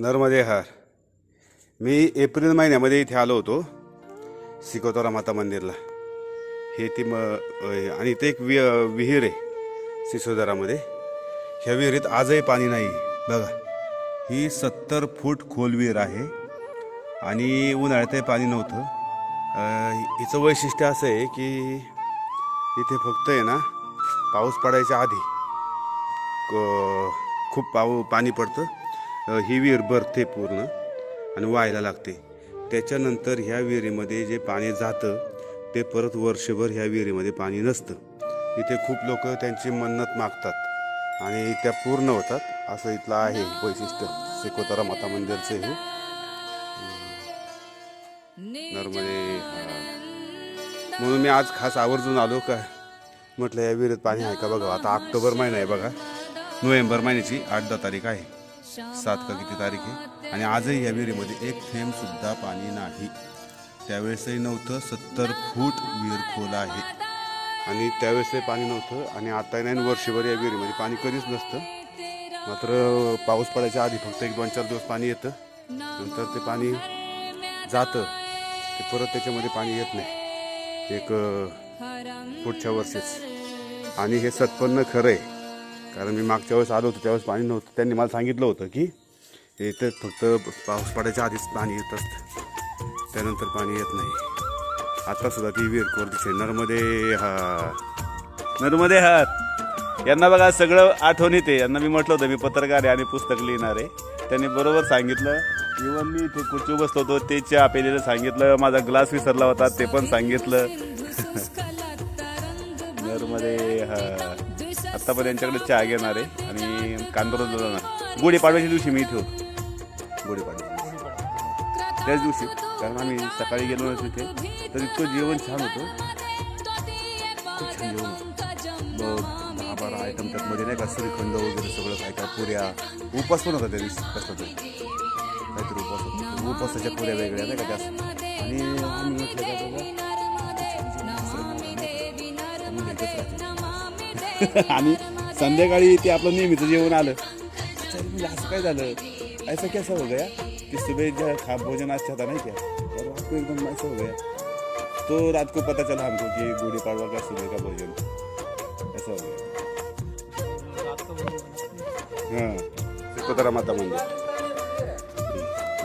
नर्मदेहार मी April महिन्यामध्ये इथे आलो होतो सिकोतोरा माता मंदिरला. हे ती म आणि इथे एक वि विहीर आहे सिसोदरामध्ये. ह्या विहिरीत आजही पाणी नाही. बघा ही सत्तर फूट खोल विहीर आहे आणि उन्हाळ्यातही पाणी नव्हतं. हिचं वैशिष्ट्य असं आहे की इथे फक्त आहे ना पाऊस पडायच्या आधी खूप पाऊ पाणी पडतं. ही विहीर भरते पूर्ण आणि व्हायला लागते. त्याच्यानंतर ह्या विहिरीमध्ये जे पाणी जातं ते परत वर्षभर ह्या विहिरीमध्ये पाणी नसतं. इथे खूप लोक त्यांची मन्नत मागतात आणि त्या पूर्ण होतात. असं इथलं आहे वैशिष्ट्य. सिकोतारा माता मंदिरचं हे. नर्मदे. म्हणून मी आज खास आवर्जून आलो का? म्हटलं या विहिरीत पाणी आहे का बघा? आता ऑक्टोबर महिना आहे बघा. नोव्हेंबर महिन्याची आठ दहा तारीख आहे. सात का किती तारीख आहे? आणि आजही या विहिरीमध्ये एक थेंब सुद्धा पाणी नाही. त्यावेळेसही नव्हतं सत्तर फूट विहीर खोल आहे. आणि त्यावेळेसही पाणी नव्हतं आणि आता नाही वर्षभर या विहिरीमध्ये पाणी कधीच नसतं. मात्र पाऊस पडायच्या आधी फक्त एक दोन चार दिवस पाणी येतं. नंतर ते पाणी जातं. ते परत त्याच्यामध्ये पाणी येत नाही. एक पुढच्या वर्षीच. आणि हे सत्पन्न खरं आहे. कारण मी मागच्या वेळेस आलो होतो त्यावेळेस पाणी नव्हतं. त्यांनी मला सांगितलं होतं की इथे फक्त पाऊस पडायच्या आधीच पाणी येत असतं. त्यानंतर पाणी येत नाही. आत्तासुद्धा ती विहीर कोर दिसते नर्मदे हा नर्मदे हात यांना बघा सगळं आठवण येते. यांना मी म्हटलं होतं मी पत्रकार आहे आणि पुस्तक लिहिणार आहे. त्यांनी बरोबर सांगितलं. इवन मी इथे खुर्ची बसलो होतो ते चहा पेलेलं सांगितलं. माझा ग्लास विसरला होता ते पण सांगितलं. नरमध्ये हा आत्ता पण यांच्याकडे चहा घेणार आहे आणि कांदोरला जाणार. गुढीपाडव्याच्या दिवशी मी इथे होतो. गुढीपाडव्या त्याच दिवशी. कारण आम्ही सकाळी गेलो नसतो तिथे तर इतकं जेवण छान होतं. खूप छान जेवण होतं. दहा बारा आयटम त्यातमध्ये नाही का श्रीखंड वगैरे सगळं काय काय पुऱ्या. उपास पण होता त्या दिवशी. कसला तरी. काहीतरी उपास होता. उपासाच्या पुऱ्या वेगळ्या नाही का जास्त. आणि आम्ही म्हटलं का आणि संध्याकाळी ते आपलं नेहमीचं जेवण आलं. म्हणजे असं काय झालं? ऐसा कैसा हो गया कि सुबह जो खा भोजन अच्छा था नहीं क्या और रात को एकदम ऐसा हो गया तो रात को पता चला हमको कि गुड़ी पाड़वा का सुबह का भोजन. ऐसा हो गया हां. सिकोतरा माता मंदिर.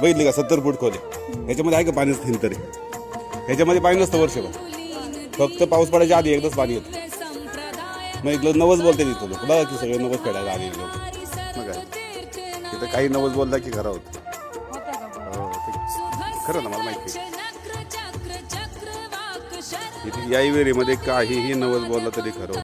बघितली का? सत्तर फूट खोले. ह्याच्यामध्ये आहे का पाणीच थेंब तरी? ह्याच्यामध्ये पाणी नसतं वर्षभर. फक्त पाऊस पडायच्या आधी एकदाच पाणी येतं. मग इथलं नवस बोलते तिथं लोक. बघा की सगळे नवस फेडायला आले लोक. मग काय? तिथं काही नवस बोलला की खरं होतं. हो, ते- खरं ना मला माहिती आहे. इथे याही वेळेमध्ये काहीही नवस बोलला तरी खरं होतं.